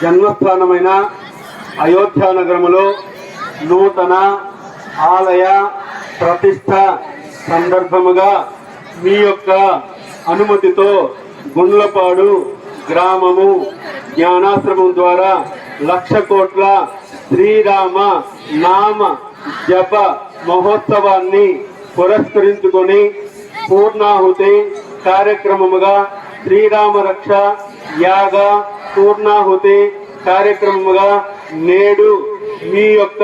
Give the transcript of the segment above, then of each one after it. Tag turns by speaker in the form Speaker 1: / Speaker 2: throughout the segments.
Speaker 1: జన్మస్థానమైన అయోధ్య నగరములో నూతన ఆలయ ప్రతిష్ట సందర్భముగా మీ యొక్క అనుమతితో గుండ్లపాడు గ్రామము జ్ఞానాశ్రమం ద్వారా లక్ష కోట్ల శ్రీరామ నామ జప మహోత్సవాన్ని పురస్కరించుకొని పూర్ణాహుతి కార్యక్రమముగా శ్రీరామ రక్ష యాగ పూర్ణాహుతి కార్యక్రమముగా నేడు మీ యొక్క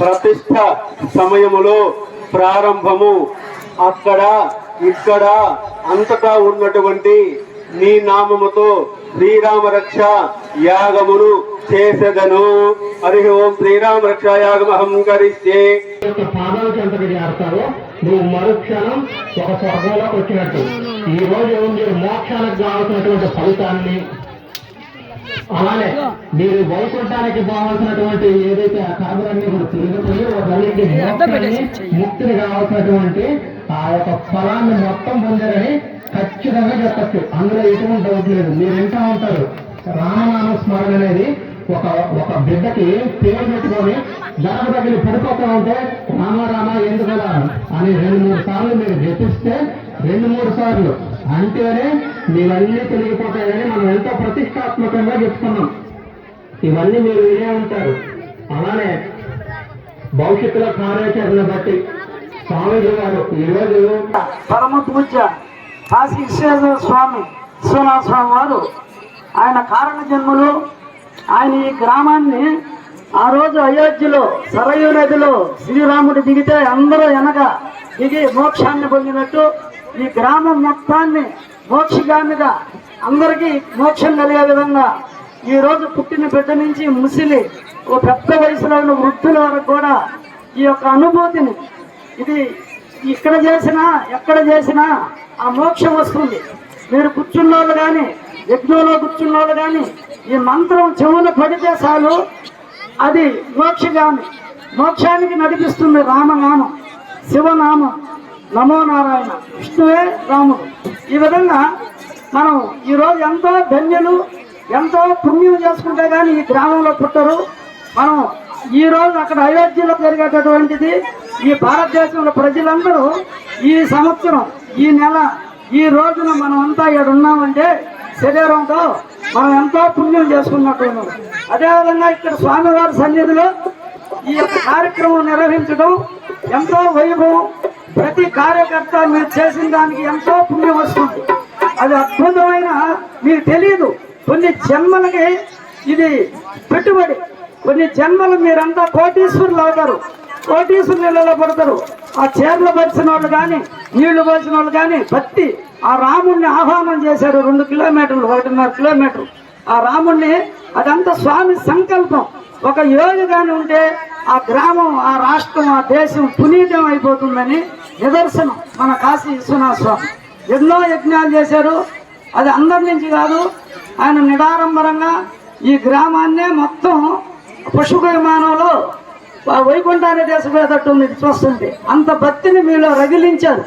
Speaker 1: ప్రతిష్ట సమయములో ప్రారంభము. అక్కడ ఇక్కడ అంతటా ఉన్నటువంటి నీ నామముతో శ్రీరామ రక్ష యాగమును చేసేదను. హరి ఓం శ్రీరామ రక్ష యాగం అహంకరిస్తే
Speaker 2: యొక్క ఎంతగా చేస్తావో నువ్వు మరుక్షణం ఒక స్వర్గంలోకి వచ్చినట్టు. ఈ రోజు మీరు మోక్షానికి కావాల్సినటువంటి ఫలితాన్ని అలానే మీరు వైకుంఠానికి కావాల్సినటువంటి ఏదైతే ఆ కర్మలన్నీ కూడా వాటన్నింటి మోక్షాన్ని ముక్తిని కావాల్సినటువంటి ఆ యొక్క ఫలాన్ని మొత్తం పొందారని ఖచ్చితంగా చెప్పచ్చు. అందులో ఎటువంటి డౌట్ లేదు. మీరు వింటా ఉంటారు. రామనామ స్మరణ అనేది ఒక ఒక బిడ్డకి పేరు పెట్టుకొని గడప దగ్గర పడిపోతా ఉంటే రామ రామ ఎందుకలా అని రెండు మూడు సార్లు మీరు జపిస్తే రెండు మూడు సార్లు అంటేనే మీవన్నీ తొలగిపోతాయని మనం ఎంతో ప్రతిష్టాత్మకంగా చెప్తున్నాం ఇవన్నీ మీరు వినే ఉంటారు. అలానే భవిష్యత్తులో కార్యాచరణ బట్టి స్వామీజీ గారు ఈరోజు
Speaker 3: పరమ పూజ కాశీ విశ్వేశ్వర స్వామి విశ్వనాథ స్వామి వారు ఆయన కారణ జన్మలు ఆయన ఈ గ్రామాన్ని ఆ రోజు అయోధ్యలో సరయు నదిలో శ్రీరాముడు దిగితే అందరూ వెనక దిగి మోక్షాన్ని పొందినట్టు ఈ గ్రామం మొత్తాన్ని మోక్షగామిగా అందరికీ మోక్షం కలిగే విధంగా ఈ రోజు పుట్టిన బిడ్డ నుంచి ముసిలి ఓ పెద్ద వయసులో ఉన్న వృద్ధుల వరకు కూడా ఈ యొక్క అనుభూతిని ఇది ఇక్కడ చేసినా ఎక్కడ చేసినా ఆ మోక్షం వస్తుంది. మీరు కూర్చున్న వాళ్ళు కానీ యజ్ఞంలో కూర్చున్న వాళ్ళు కానీ ఈ మంత్రం చెవులు పడితే చాలు అది మోక్షగామి. మోక్షానికి నడిపిస్తుంది రామనామం శివనామం. నమో నారాయణ. విష్ణువే రాముడు. ఈ విధంగా మనం ఈరోజు ఎంతో ధన్యులు ఎంతో పుణ్యం చేసుకుంటే కానీ ఈ గ్రామంలో పుట్టరు. మనం ఈ రోజు అక్కడ అయోధ్యలో జరిగేటటువంటిది ఈ భారతదేశంలో ప్రజలందరూ ఈ సంవత్సరం ఈ నెల ఈ రోజున మనం అంతా ఇక్కడ ఉన్నామంటే శరీరంతో మనం ఎంతో పుణ్యం చేసుకున్నట్టు ఉన్నాం అదేవిధంగా ఇక్కడ స్వామివారి సన్నిధిలో ఈ యొక్క కార్యక్రమం నిర్వహించడం ఎంతో వైభవం. ప్రతి కార్యకర్త మీరు చేసిన దానికి ఎంతో పుణ్యం వస్తుంది. అది అద్భుతమైన మీకు తెలియదు కొన్ని జన్మలకి ఇది పెట్టుబడి. కొన్ని జన్మలు మీరంతా కోటీశ్వరులు అవుతారు. కోటీశ్వరులు ఇళ్ళలో పడతారు. ఆ చీరలు పరిచిన వాళ్ళు కానీ నీళ్ళు పోసిన వాళ్ళు కానీ భక్తి ఆ రాముణ్ణి ఆహ్వానం చేశారు రెండు కిలోమీటర్లు ఒకటిన్నర కిలోమీటర్లు. ఆ రాముణ్ణి అదంతా స్వామి సంకల్పం. ఒక యోగి కానీ ఉంటే ఆ గ్రామం ఆ రాష్ట్రం ఆ దేశం పునీతం అయిపోతుందని నిదర్శనం. మన కాశీ విశ్వనాథ స్వామి. ఎన్నో యజ్ఞాలు చేశారు. అది అందరి నుంచి కాదు ఆయన నిడారంభరంగా ఈ గ్రామాన్నే మొత్తం పుష్ప విమానంలో వైకుంఠాన్ని పేదట్టు ఉంది. చూస్తుంటే అంత భక్తిని మీలో రగిలించారు.